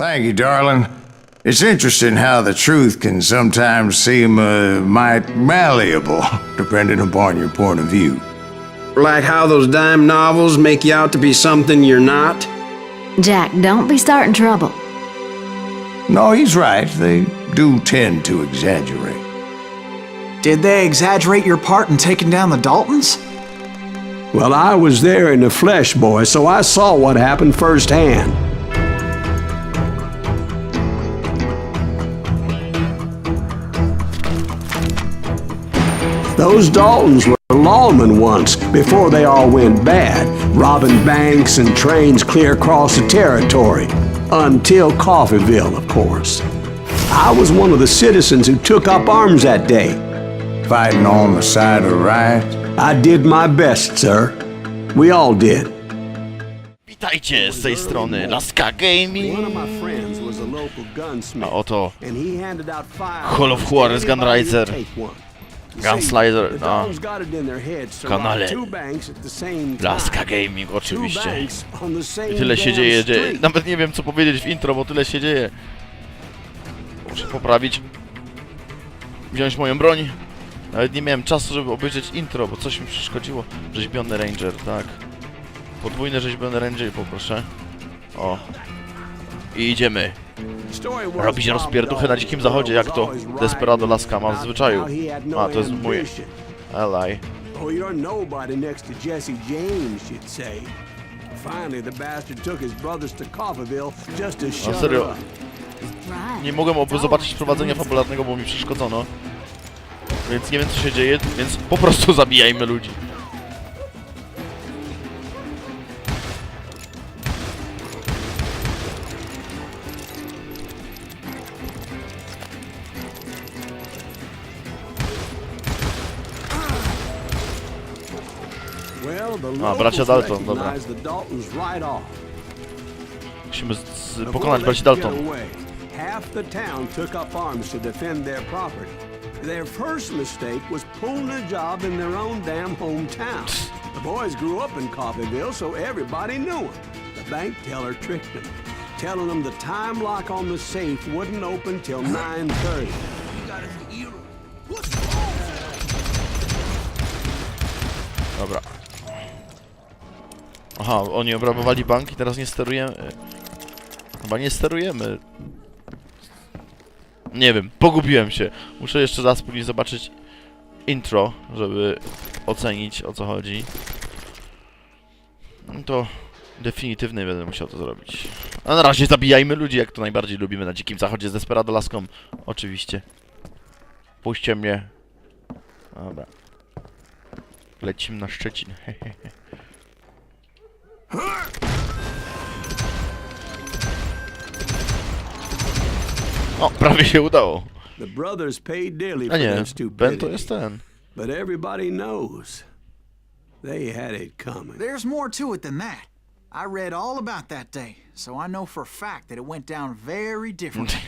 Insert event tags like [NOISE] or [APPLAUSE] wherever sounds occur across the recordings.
Thank you, darling. It's interesting how the truth can sometimes seem uh, might malleable, [LAUGHS] depending upon your point of view. Like how those dime novels make you out to be something you're not? Jack, don't be starting trouble. No, he's right. They do tend to exaggerate. Did they exaggerate your part in taking down the Daltons? Well, I was there in the flesh, boy, so I saw what happened firsthand. Those Daltons were lawmen once, before they all went bad, robbing banks and trains clear across the territory. Until Coffeeville, of course. I was one of the citizens who took up arms that day. Fighting on the side of right. I did my best, sir. We all did. Witajcie z tej strony Laska Gaming. One of my friends was a local gunsmith. Oto and he handed out fire Call of Juarez Gunriser. Gunslider na kanale Laska Gaming oczywiście. I tyle się dzieje, dzieje. Nawet nie wiem co powiedzieć w intro, bo tyle się dzieje. Muszę poprawić. Wziąć moją broń. Nawet nie miałem czasu, żeby obejrzeć intro, bo coś mi przeszkodziło. Rzeźbiony Ranger, tak. Podwójny rzeźbiony Ranger poproszę. O. I idziemy. Robić rozpierduchy na dzikim zachodzie, jak to Desperado Laska ma w zwyczaju. A, to jest mój ally. Oh, her serio? Nie mogłem oby zobaczyć prowadzenia fabularnego, bo mi przeszkodzono. Więc nie wiem co się dzieje, więc po prostu [LAUGHS] zabijajmy ludzi. A, bracia locals Dalton, dobra. recognized the Daltons right off. Musimy z- z- Before pokonać they braci could get Dalton. away, Half the town took up arms to defend their property. Their first mistake was pulling a job in their own damn hometown. [LAUGHS] The boys grew up in Coffeeville, so everybody knew them. The bank teller tricked them, telling them the time lock on the safe wouldn't open till [LAUGHS] 9:30. Dobra. Aha, oni obrabowali bank i teraz nie sterujemy. Chyba nie sterujemy. Nie wiem, pogubiłem się. Muszę jeszcze raz później zobaczyć intro, żeby ocenić o co chodzi. No to definitywnie będę musiał to zrobić. A na razie zabijajmy ludzi, jak to najbardziej lubimy na dzikim zachodzie z Desperado Laską. Oczywiście. Puśćcie mnie. Dobra. Lecimy na Szczecin. hehehe. [LAUGHS] O, prawie się udało. The brothers paid dearly A for nie, their Ben to stupidity, jest ten. but everybody knows they had it coming. There's more to it than that. I read all about that day, so I know for a fact that it went down very differently.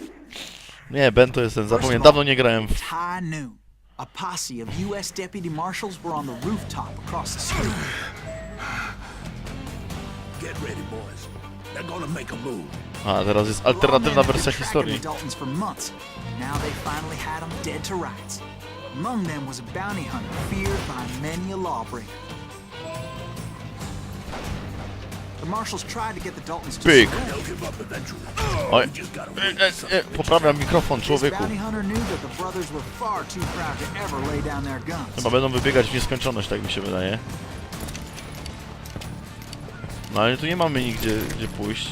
[LAUGHS] Nie, Ben to jest ten, zapomniałem. Dawno nie grałem w... High noon. A posse of U.S. deputy marshals were on the rooftop across the street. A move. A, teraz jest alternatywna wersja historii. The Daltons for months. Now they finally had them dead to rights. Among them was a bounty hunter feared by many a lawbreaker. The marshals tried to get the Daltons to Big. surrender. They'll give up eventually. Oj, Just gotta e, wait. e, e, poprawiam mikrofon, This człowieku. bounty hunter knew that the brothers were far too proud to ever lay down their guns. Chyba będą wybiegać w nieskończoność, tak mi się wydaje. No ale tu nie mamy nigdzie, gdzie pójść.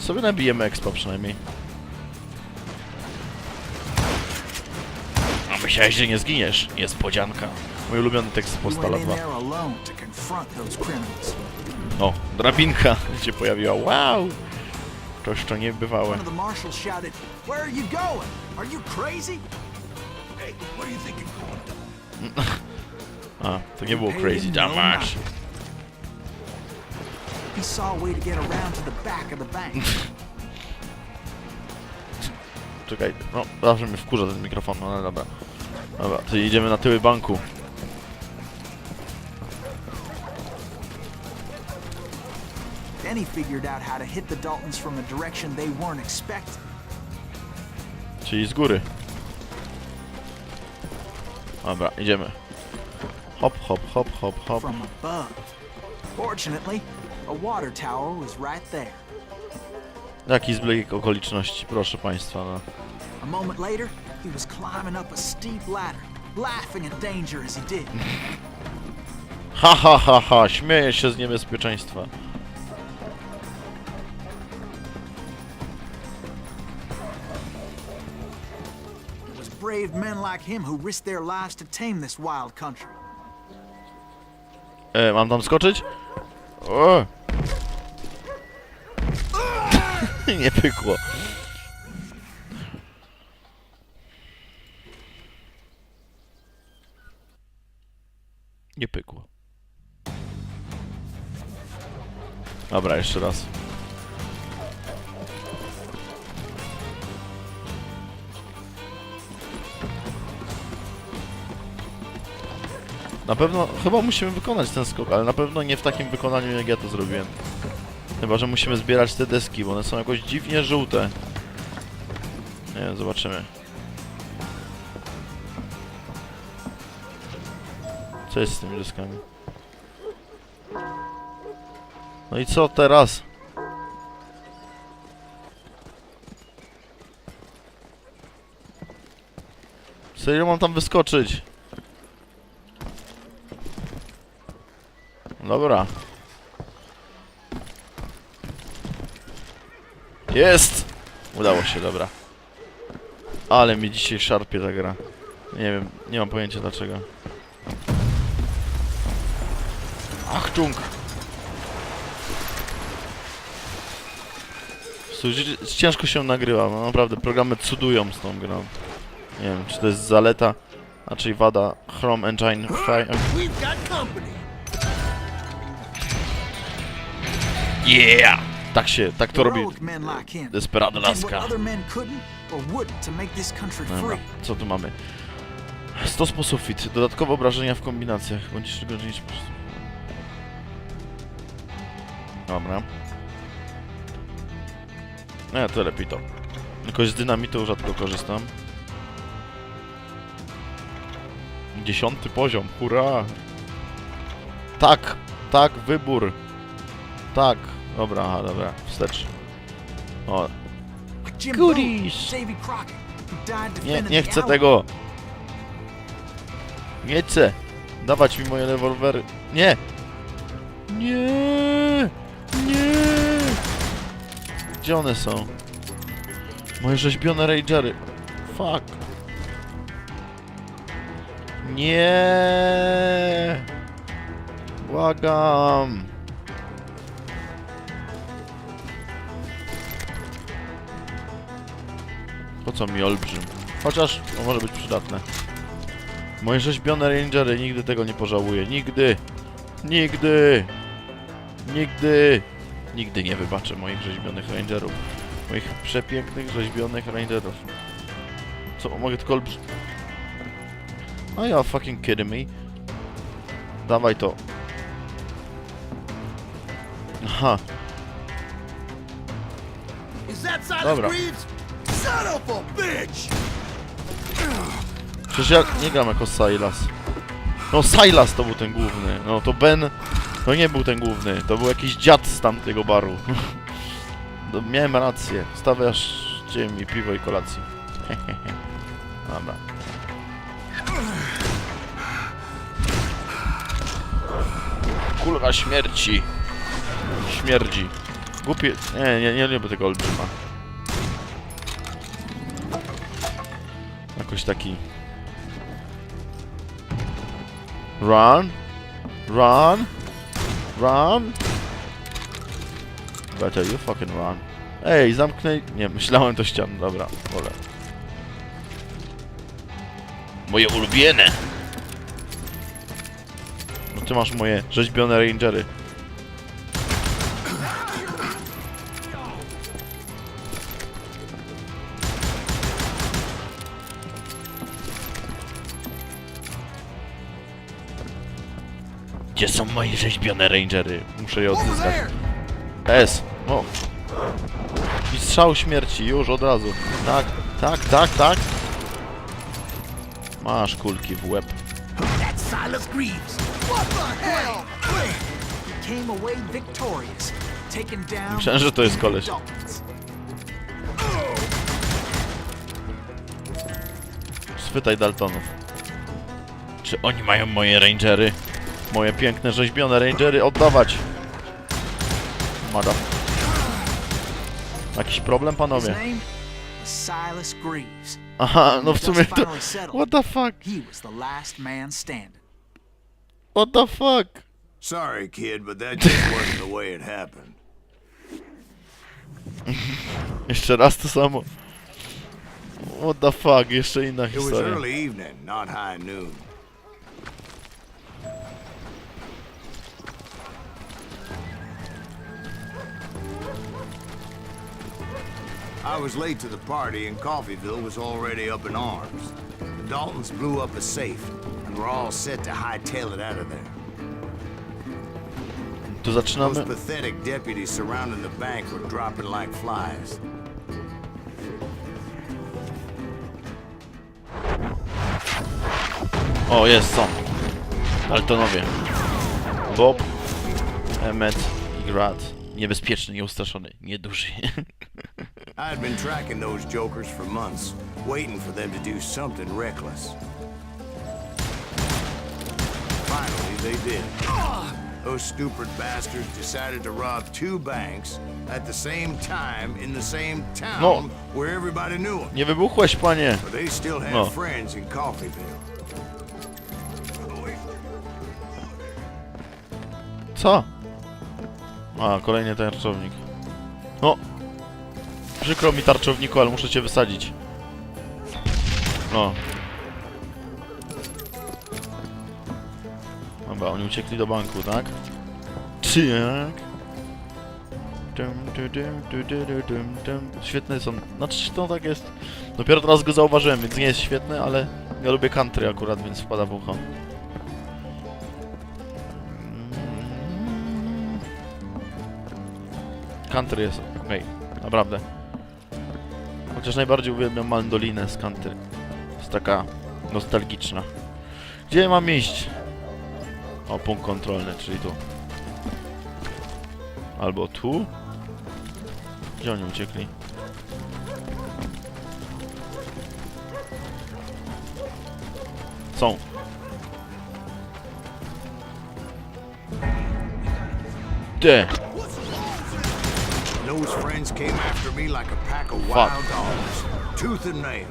Sobie nabijemy expa przynajmniej. A myślałeś, że nie zginiesz? Niespodzianka. Mój ulubiony tekst Postala went in 2. there alone to confront those criminals. O, drabinka [LAUGHS] się pojawiła. Wow! To jeszcze you're going? [LAUGHS] A, to nie było crazy damage. He saw a way to get around to the back of the bank. [LAUGHS] Czekaj, no zawsze mnie wkurza ten mikrofon, no ale dobra. Dobra, to idziemy na tyły banku. Then he figured out how to hit the Daltons from a direction they weren't expecting. Czyli z góry. Dobra, idziemy. Hop, hop, hop, hop, hop. From above. Fortunately, a water tower was right there. Jaki zbieg okoliczności, proszę państwa, no. A moment later, he was climbing up a steep ladder, laughing at danger as he did. [LAUGHS] Ha, ha, ha, ha, śmieję się z niebezpieczeństwa. It was brave men like him who risked their lives to tame this wild country. E, mam tam skoczyć? O! [LAUGHS] Nie pykło. Nie pykło. Dobra, jeszcze raz. Na pewno, chyba musimy wykonać ten skok, ale na pewno nie w takim wykonaniu jak ja to zrobiłem. Chyba, że musimy zbierać te deski, bo one są jakoś dziwnie żółte. Nie wiem, zobaczymy. Co jest z tymi deskami? No i co teraz? Serio mam tam wyskoczyć? Dobra. Jest! Udało się, dobra. Ale mi dzisiaj szarpie ta gra. Nie wiem, nie mam pojęcia dlaczego. Ach! Słuchaj, ciężko się nagrywa, no naprawdę programy cudują z tą grą. Nie wiem, czy to jest zaleta, raczej wada Chrome Engine 5. Yeah! Tak się, tak to robi Desperado Laska. Dobra, co tu mamy? 100 sposób fit. Dodatkowe obrażenia w kombinacjach. Bądź godzin niż... Dobra. No to lepiej to. Tylko z dynamitu rzadko korzystam. Dziesiąty poziom, hurra! Tak, tak, wybór. Tak, dobra, aha, dobra, wstecz. O, Goodies. Nie, nie chcę tego! Nie chcę! Dawać mi moje rewolwery. Nie! Nie! Nie! Gdzie one są? Moje rzeźbione rangery. Fuck. Nie! Błagam! Po co mi olbrzym? Chociaż to może być przydatne. Moje rzeźbione rangery, nigdy tego nie pożałuję. Nigdy! Nigdy! Nigdy! Nigdy nie wybaczę moich rzeźbionych rangerów. Moich przepięknych rzeźbionych rangerów. Co, mogę tylko olbrzym... A ja fucking kidding me. Dawaj to. Aha, Dobra. Bitch! Przecież ja nie gram jako Silas. No Silas to był ten główny. No to Ben to nie był ten główny. To był jakiś dziad z tamtego baru. [LAUGHS] No, miałem rację. Stawiasz mi piwo i kolację. [LAUGHS] Dobra. Kulka śmierci. Śmierdzi. Głupie... Nie, nie, nie lubię tego olbrzyma. Jakoś taki... Run. Run. Run. Better you fucking run. Ej, zamknę... Nie, [LAUGHS] myślałem to ścian. Dobra, wolę. Moje ulubione. No ty masz moje rzeźbione rangery. Gdzie są moje rzeźbione rangery? Muszę je odzyskać. S. O. I strzał śmierci, już od razu. Tak, tak, tak, tak. Masz kulki w łeb. Silas Greaves. What the hell? He came away victorious, taking down Myślałem, że to jest koleś. Spytaj Daltonów. Czy oni mają moje rangery? Moje piękne, rzeźbione rangery oddawać. Mada. Jakiś problem, panowie? Silas Greaves. Aha, no w sumie to... What the fuck? He was the last man standing. What the fuck? Sorry, kid, but that just wasn't the way it happened. [LAUGHS] Jeszcze raz to samo. What the fuck? Jeszcze inna It was historia. early evening, not high noon. I was late to the party and Coffeeville was already up in arms. The Daltons blew up a safe and were all set to hightail it out of there. Tu Those zaczynamy. pathetic deputies surrounding the bank were dropping like flies. O, jest, są. Daltonowie. Bob, Emmet i Grad. Niebezpieczny, nieustraszony, nieduży. [LAUGHS] I had been tracking those jokers for months, waiting for them to do something reckless. Finally, they did. Those stupid bastards decided to rob two banks at the same time in the same town No. where everybody knew them. Nie wybuchłeś, panie! But they still had No. friends in Coffeeville. Co? A, kolejny tarczownik. O! Przykro mi tarczowniku, ale muszę cię wysadzić. No. Dobra, oni uciekli do banku, tak? Jak? Dum, du, dum, du, du, du, dum, dum. Świetne są. Znaczy, to tak jest. Dopiero teraz go zauważyłem, więc nie jest świetny, ale ja lubię country akurat, więc wpada w ucho. Country jest okej, naprawdę. Chociaż najbardziej uwielbiam mandolinę z country. Jest taka nostalgiczna. Gdzie mam iść? O, punkt kontrolny, czyli tu. Albo tu? Gdzie oni uciekli? Są. Ty! Those friends came after me like a pack of Fuck. wild dogs, tooth and nail.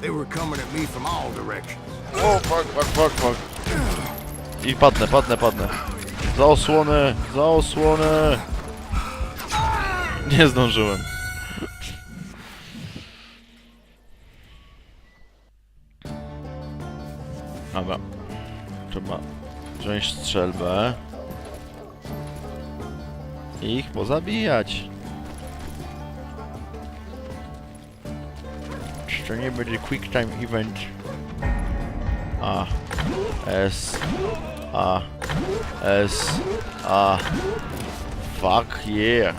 They were coming at me from all directions. O, fuck, fuck, fuck, fuck. I padnę, padnę, padnę. Za osłonę, za osłonę. Nie zdążyłem. Dobra. Trzeba wziąć strzelbę. I ich pozabijać. Czy to nie będzie quick time event? A. S. A. S. A. Fuck yeah.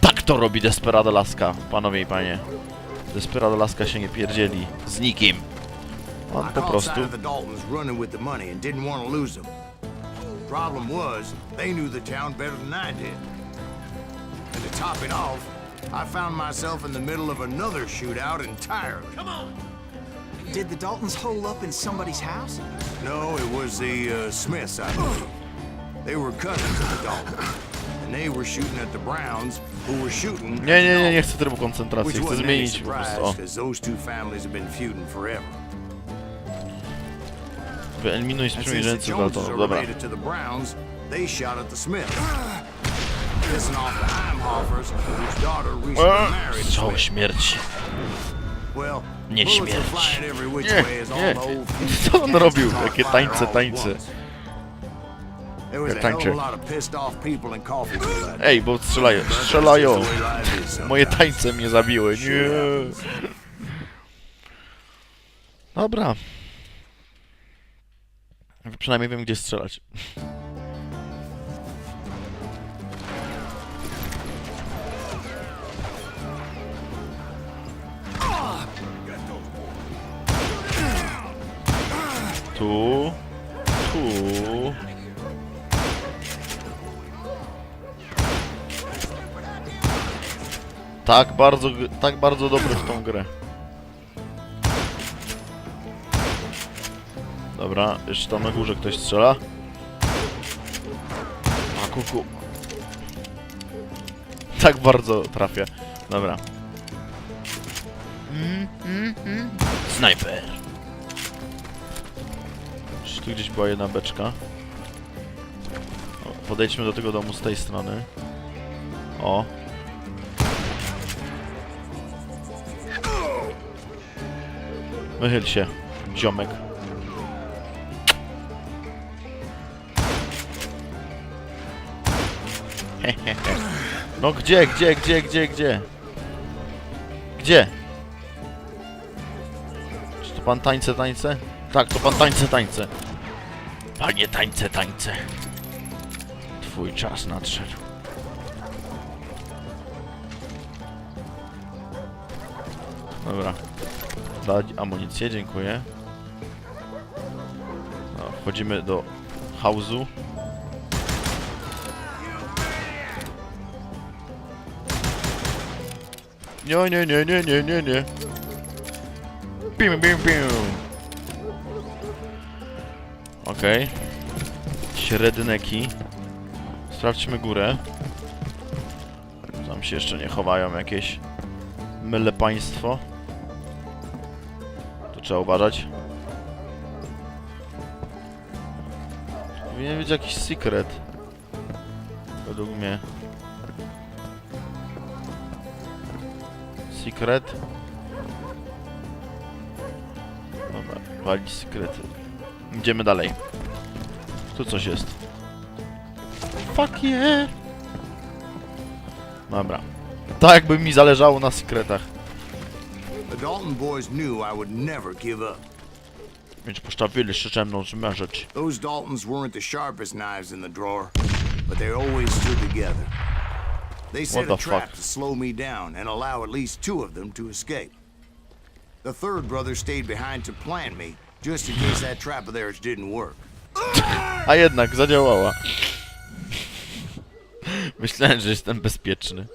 Tak to robi Desperado Laska, panowie i panie. Desperado Laska się nie pierdzieli z nikim. On po prostu... Problem was, they knew the town better than I did. And to top it off, I found myself in the middle of another shootout entirely. Come on! Did the Daltons hole up in somebody's house? No, it was the uh, Smiths, I believe. They were cousins of the Daltons. And they were shooting at the Browns, who were shooting Nie, nie, nie, nie at chcę trybu the koncentracji, Which chcę wasn't any zmienić po prostu. Surprise, because those two families have been feuding forever. Wyeliminuj sprzymierzeńców Joneses Daltonów, are dobra. they shot at the Smiths. Pissing off the Heimhoffers, whose daughter recently Eee, married Strzał śmierci. Nie śmierć. Nie, nie. [LAUGHS] Co on robił? Jakie tańce, tańce. [LAUGHS] Ej, bo strzelają, strzelają. Moje tańce mnie zabiły, nie. Dobra. Przynajmniej wiem, gdzie strzelać. Tu. Tu. Tak bardzo, tak bardzo dobry w tą grę. Dobra, jeszcze tam na górze ktoś strzela. A kuku. Tak bardzo trafię. Dobra. Mm, mm, mm. Snajper. Czy tu gdzieś była jedna beczka? Podejdźmy do tego domu z tej strony. O. Wychyl się, ziomek. [LAUGHS] No gdzie, gdzie, gdzie, gdzie, gdzie? Gdzie? Czy to pan tańce, tańce? Tak, to pan tańce, tańce. Panie tańce, tańce. Twój czas nadszedł. Dobra. Dać amunicję, dziękuję. No, wchodzimy do hausu. Nie, nie, nie, nie, nie, nie, nie. Pim, pim, pim. Okej. Średneki. Sprawdźmy górę. Tam się jeszcze nie chowają jakieś myle państwo. Tu trzeba uważać. Powinien być jakiś secret. Według mnie. Secret. Dobra, walić sekrety. Idziemy dalej. Tu coś jest. Fuck yeah! Dobra. Tak jakby mi zależało na sekretach. The Dalton boys knew I would never give up. Więc postawili się ze mną zmierzyć. Those Daltons weren't the sharpest knives in the drawer, but they always stood together. They set the a trap fuck? to slow me down and allow at least two of them to escape. The third brother stayed behind to plant me, just in case that trap of theirs didn't work. [LAUGHS] A jednak zadziałała. Myślałem, że jestem bezpieczny.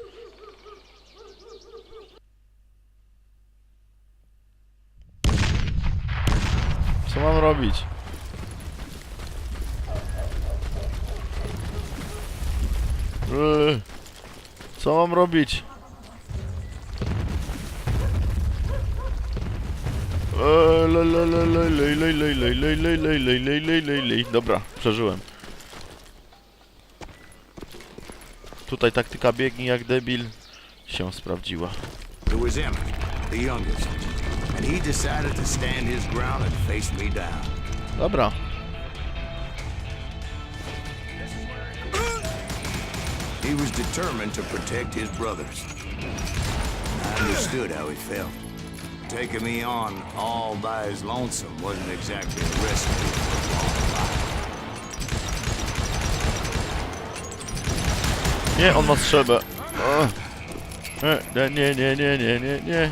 Co mam robić? Co mam robić? Dobra, przeżyłem. Tutaj taktyka biegnie jak debil się sprawdziła. Dobra, He was determined to protect his brothers. I understood how he felt. Taking me on all by his lonesome wasn't exactly a recipe for long life. Nie, on ma. O. E, Nie, nie, nie, nie, nie. Nie,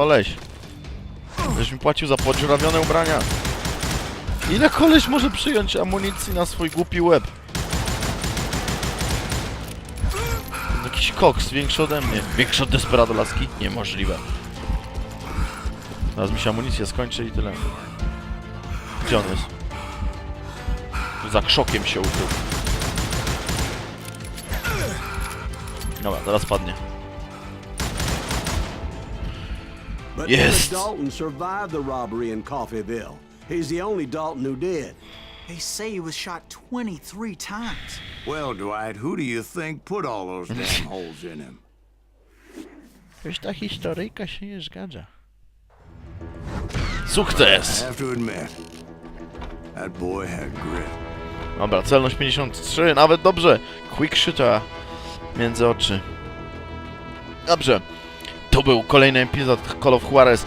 Koleś. Żeś mi płacił za podziurawione ubrania. Ile koleś może przyjąć amunicji na swój głupi łeb? Jakiś koks większy ode mnie. Większy od Desperado laski? Niemożliwe. Teraz mi się amunicja skończy i tyle. Gdzie on jest? Za krzokiem się ukrył. Dobra, teraz padnie. But Yes. Emmett Dalton survived the robbery in Coffeeville. He's the only Dalton who did. They say he was shot 23 times. Well, Dwight, who do you think put all those [LAUGHS] damn holes in him? Już ta historyjka się nie zgadza. I have to admit, that boy had grit. Dobra, celność 53, nawet dobrze. Quick shooter między oczy. Dobrze. To był kolejny epizod Call of Juarez.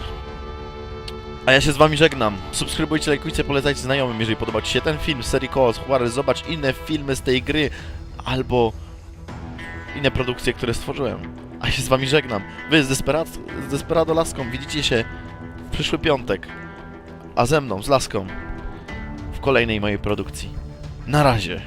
A ja się z wami żegnam. Subskrybujcie, lajkujcie, polecajcie znajomym, jeżeli podoba ci się ten film z serii Call of Juarez. Zobacz inne filmy z tej gry, albo inne produkcje, które stworzyłem. A ja się z wami żegnam. Wy z, Desperado, z Desperado Laską widzicie się w przyszły piątek. A ze mną, z Laską, w kolejnej mojej produkcji. Na razie.